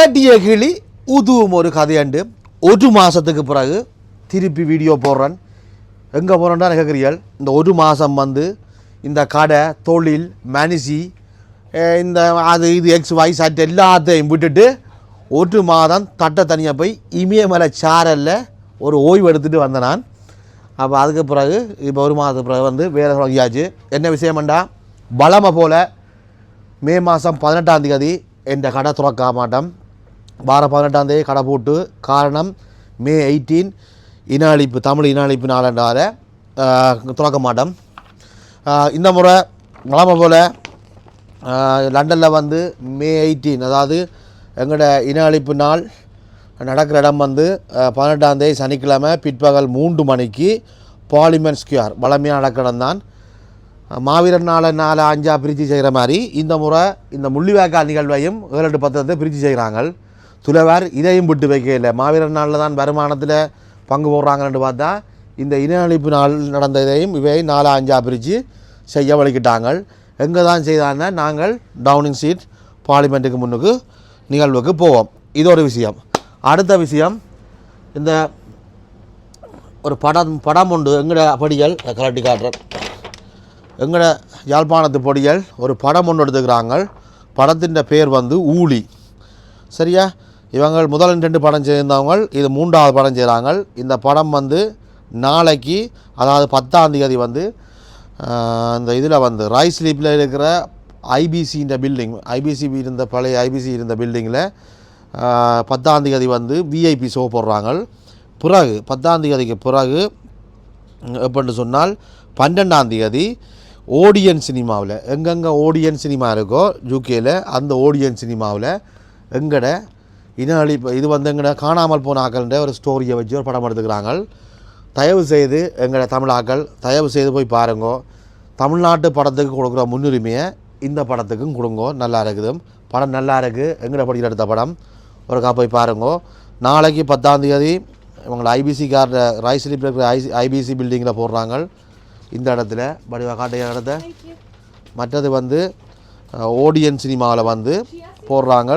கேட்டிய கிளி உதுவும் ஒரு கதையண்டு. ஒரு மாதத்துக்கு பிறகு திருப்பி வீடியோ போடுறேன். எங்கே போகிறேன்டா கேட்குறீர்கள் இந்த ஒரு மாதம் வந்து இந்த கடை தொழில் மனுஷி இந்த அது இது எக்ஸ் வாய்ஸ் அட் எல்லாத்தையும் விட்டுட்டு ஒரு மாதம் தட்டை தனியாக போய் இமயமலை சாரலில் ஒரு ஓய்வு எடுத்துகிட்டு வந்தேன் நான். அப்போ அதுக்கு பிறகு இப்போ ஒரு மாதத்துக்கு பிறகு வந்து வேலை தொடங்கியாச்சு. என்ன விஷயம்டா? பலமை போல் மே மாதம் பதினெட்டாம் தேதி என் கடை துறக்க மாட்டோம். வார பதினெட்டாம் தேதி கடை போட்டு காரணம் மே எயிட்டீன் இன அழிப்பு தமிழ் இன அழிப்பு நாளண்டால துறக்க மாட்டோம். இந்த முறை நிலமை போல் லண்டனில் வந்து மே எயிட்டீன் அதாவது எங்களோட இன அழிப்பு நாள் நடக்கிற இடம் வந்து பதினெட்டாம் தேதி சனிக்கிழமை பிற்பகல் மூன்று மணிக்கு பார்லிமெண்ட் ஸ்கொயர் வளமையான நடக்கிடம் தான் மாவீரர் நாளை நாலு அஞ்சா பிரித்து செய்கிற மாதிரி இந்த முறை இந்த முள்ளிவாய்க்கால் நிகழ்வையும் ஏழு எட்டு பத்து பிரித்து செய்கிறாங்க துளவார் இதையும் விட்டு வைக்கல. மாவீரர் நாளில் தான் வருமானத்தில் பங்கு போடுறாங்கன்னு பார்த்தா இந்த இன அழிப்பு நாள் நடந்த இதையும் இவை நாலு அஞ்சா பிரித்து செய்ய வழிக்கிட்டாங்க எங்கே தான் செய்தான்னா நாங்கள் டவுனிங் சீட் பார்லிமெண்ட்டுக்கு முன்னுக்கு நிகழ்வுக்கு போவோம். இது ஒரு விஷயம். அடுத்த விஷயம் இந்த ஒரு படம் படம் உண்டு. எங்கட பொடிகள் கலட்டி காட்டுறேன். எங்கட யாழ்ப்பாணத்து பொடிகள் ஒரு படம் ஒன்று எடுத்துக்கிறாங்க படத்தின் பேர் வந்து ஊழி. சரியா? இவங்க முதல் ரெண்டு படம் சேர்ந்தவங்க இது மூன்றாவது படம் செய்கிறாங்க இந்த படம் வந்து நாளைக்கு அதாவது பத்தாம் தேதி வந்து இந்த இதில் வந்து ராய் ஸ்லீப்பில் இருக்கிற ஐபிசின்ற பில்டிங் ஐபிசி இருந்த பழைய ஐபிசி இருந்த பில்டிங்கில் பத்தாம் தேதி வந்து விஐபி ஷோ போடுறாங்க பிறகு பத்தாம் தேதிக்கு பிறகு எப்படின்னு சொன்னால் பன்னெண்டாம் தேதி ஓடியன் சினிமாவில் எங்கெங்கே ஓடியன் சினிமா இருக்கோ யூகேயில் அந்த ஓடியன் சினிமாவில் எங்கட இன அழிப்பு இது வந்து எங்கட காணாமல் போன ஆக்கள்ன்ற ஒரு ஸ்டோரியை வச்சு ஒரு படம் எடுத்துக்கிறாங்க. தயவு செய்து எங்கட தமிழ் ஆக்கள் தயவு செய்து போய் பாருங்கோ. தமிழ்நாட்டு படத்துக்கு கொடுக்குற முன்னுரிமையை இந்த படத்துக்கும் கொடுங்கோ. நல்லா இருக்குது. படம் நல்லா இருக்குது எங்கட படிக்கிற எடுத்த படம்? ஒருக்கா போய் பாருங்கோ. நாளைக்கு பத்தாம் தேதி இவங்களை ஐபிசி கார்ட ரைஸ் ஸ்லிப்பில் இருக்கிற ஐசி ஐபிசி பில்டிங்கில் போடுறாங்க. இந்த இடத்துல வடிவா காட்டிய இடத்த. மற்றது வந்து ஓடியன் சினிமாவில் வந்து போடுறாங்க.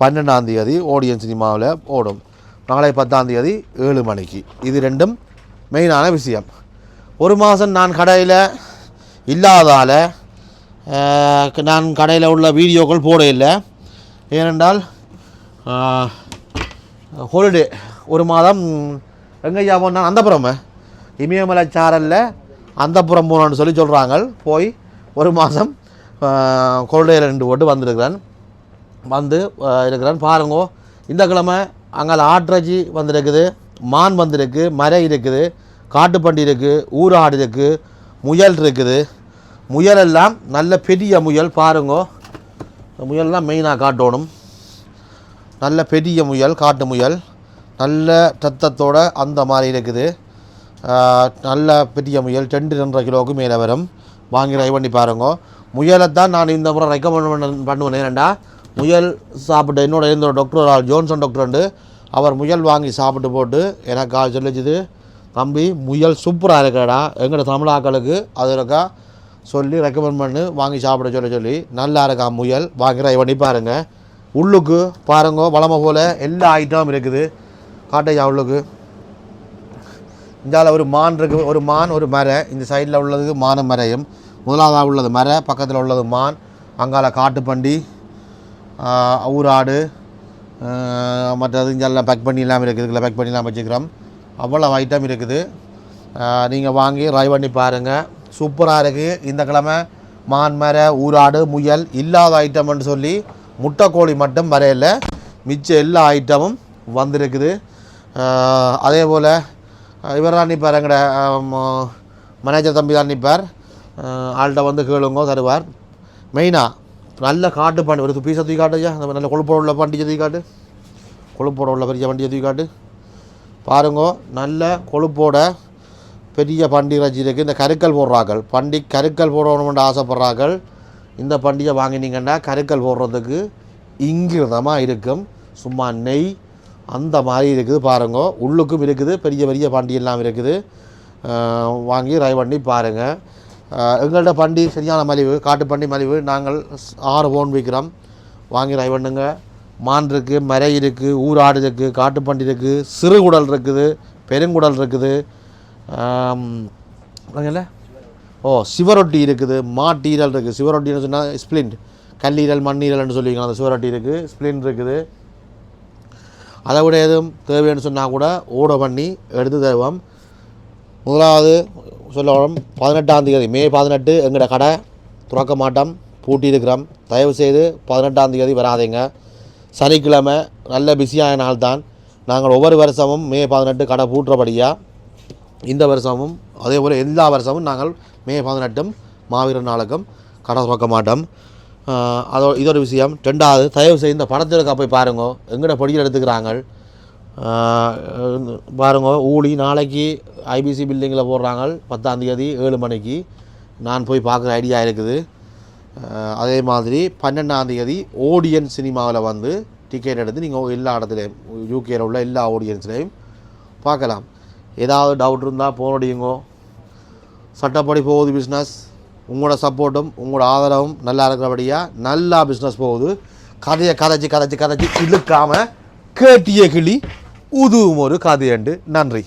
பன்னெண்டாம் தேதி ஓடியன் சினிமாவில் ஓடும். நாளை பத்தாம் தேதி ஏழு மணிக்கு. இது ரெண்டும் மெயினான விஷயம். ஒரு மாதம் நான் கடையில் இல்லாதால் நான் கடையில் உள்ள வீடியோக்கள் போட இல்லை ஏனென்றால் ஹோலிடே ஒரு மாதம் எங்கய்யா போனால் அந்தபுரம் இமயமலை சாரலில் அந்தப்புறம் போகணுன்னு சொல்லி சொல்கிறாங்க போய் ஒரு மாதம் ஹோலிடேயில் ரெண்டு போட்டு வந்திருக்கிறேன். வந்து இருக்கிறான். பாருங்கோ இந்த கிழமை அங்கே ஆட்ரஜி வந்திருக்குது மான் வந்திருக்கு மரை இருக்குது காட்டுப்பண்டி இருக்குது ஊராடு இருக்குது முயல் இருக்குது. முயல் எல்லாம் நல்ல பெரிய முயல் பாருங்கோ. முயல்லாம் மெயினாக காட்டணும். நல்ல பெரிய முயல் காட்டு முயல். நல்ல ரத்தத்தோட அந்த மாதிரி இருக்குது. நல்ல பெரிய முயல் ரெண்டு ரெண்டரை கிலோவுக்கு மேலே வரும். வாங்கி ட்ரை பண்ணி பாருங்க. முயலை தான் நான் இந்த முறை ரெக்கமெண்ட் பண்ண பண்ணுவேன் ஏன்னா முயல் சாப்பிட்டு என்னோட இருந்த ஒரு டாக்டர் ஒரு ஆள் ஜோன்சன் டாக்டர் உண்டு. அவர் முயல் வாங்கி சாப்பிட்டு போட்டு எனக்கு ஆள் சொல்லிச்சுது தம்பி முயல் சூப்பராக இருக்கடா எங்களோட தமிழாக்களுக்கு அது இருக்கா? சொல்லி ரெக்கமெண்ட் பண்ணி வாங்கி சாப்பிட சொல்ல சொல்லி நல்லா இருக்கா முயல்? வாங்கிற ட்ரை பண்ணி உள்ளுக்கு பாருங்க வளமை போல் எல்லா ஐட்டமும் இருக்குது. காட்டையா உள்ளுக்கு. இந்தால ஒரு மான் இருக்கு ஒரு மான் ஒரு மரை. இந்த சைடில் உள்ளது மானும் மரையும். முதலாவதாக உள்ளது மரை பக்கத்தில் உள்ளது மான். அங்கால காட்டுப்பண்டி. ஊராடு ஆஹ், மற்றது இங்கெல்லாம் பேக் பண்ணி இல்லாமல் இருக்குது இதில் பேக் பண்ணி இல்லாமல் வச்சுக்கிறோம். அவ்வளோ ஐட்டம் இருக்குது. நீங்கள் வாங்கி ட்ரை பண்ணி பாருங்கள் சூப்பராக இருக்குது இந்த கிழமை மான் மர ஊராடு முயல் இல்லாத ஐட்டம்னு சொல்லி முட்டைக்கோழி மட்டும் வரையில். மிச்ச எல்லா ஐட்டமும் வந்திருக்குது. அதே போல் இவர் தான் நிற்பார் எங்கட மேனேஜர் தம்பி தான் நிற்பார் ஆள்கிட்ட வந்து கேளுங்க தருவார். மெயினாக நல்ல காட்டு பாண்டி ஒரு பீஸை தூக்கி காட்டுயா நம்ம நல்ல கொழுப்போட உள்ள பண்டிகை தூக்கி காட்டு கொழுப்போட உள்ள பெரிய பண்டிகை தூக்கி காட்டு பாருங்கோ நல்ல கொழுப்போட பெரிய பண்டி இறைச்சி இருக்குது இந்த கருக்கல் போடுறார்கள். பண்டி கருக்கல் போடணும்னு ஆசைப்பட்றார்கள். இந்த பண்டிகை வாங்கினீங்கன்னா கருக்கல் போடுறதுக்கு இங்கிருதமாக இருக்கும். சும்மா நெய் அந்த மாதிரி இருக்குது. பாருங்க உள்ளுக்கும் இருக்குது. பெரிய பெரிய பண்டி எல்லாம் இருக்குது. வாங்கி ரை பண்ணி பாருங்கள் எங்கள்கிட்ட பண்டி சரியான மலிவு காட்டு பண்டி மலிவு. நாங்கள் ஆறு பவுன் விற்கிறோம் வாங்கி ரை பண்ணுங்க மான் இருக்குது மரை இருக்குது ஊராடு இருக்குது காட்டுப்பண்டி இருக்குது சிறுகுடல் இருக்குது. பெருங்குடல் இருக்குது ஓ சிவரொட்டி இருக்குது மாட்டீரல் இருக்குது சிவரொட்டின்னு சொன்னால் ஸ்ப்ளிண்ட் கல்லீரல் மண்ணீரல்னு சொல்லுவீங்களா அந்த சிவரொட்டி இருக்குது ஸ்ப்ளிண்ட் இருக்குது. அதை விட எதுவும் தேவைன்னு சொன்னால் கூட ஓட பண்ணி எடுத்து தருவோம். முதலாவது சொல்லணும் பதினெட்டாம் தேதி மே பதினெட்டு எங்களோட கடை துறக்க மாட்டோம் பூட்டி இருக்கிறோம் தயவு செய்து பதினெட்டாம் தேதி வராதீங்க. சனிக்கிழமை நல்ல பிஸியான நாள் தான் நாங்கள் ஒவ்வொரு வருஷமும் மே பதினெட்டு கடை பூட்டுறபடியாக இந்த வருஷமும் அதே போல் எல்லா வருஷமும் நாங்கள் மே பதினெட்டும் மாவீரர் நாளுக்கும் கடை துறக்க மாட்டோம் அதோ இதொரு விஷயம். ரெண்டாவது தயவு செய்து இந்த படத்திற்கு போய் பாருங்க. எங்கட படியில் எடுத்துக்கிறாங்க. பாருங்க ஊழி நாளைக்கு ஐபிசி பில்டிங்கில் போடுறாங்க பத்தாம் தேதி ஏழு மணிக்கு. நான் போய் பார்க்குற ஐடியா இருக்குது. அதே மாதிரி பன்னெண்டாம் தேதி ஓடியன் சினிமாவில் வந்து டிக்கெட் எடுத்து நீங்கள் எல்லா இடத்துலையும் யூகேயில் உள்ள எல்லா ஆடியன்ஸ்லேயும் பார்க்கலாம். ஏதாவது டவுட் இருந்தால் போனடியுங்கோ சட்டப்படி போகுது பிஸ்னஸ் உங்களோட சப்போர்ட்டும் உங்களோட ஆதரவும் நல்லா இருக்கிறபடியாக நல்லா பிஸ்னஸ் போகுது. கதையை கதைச்சி கதைச்சி கதைச்சி இழுக்காமல் கேட்டிய கிளி உதுவும் ஒரு காதையண்டு நன்றி.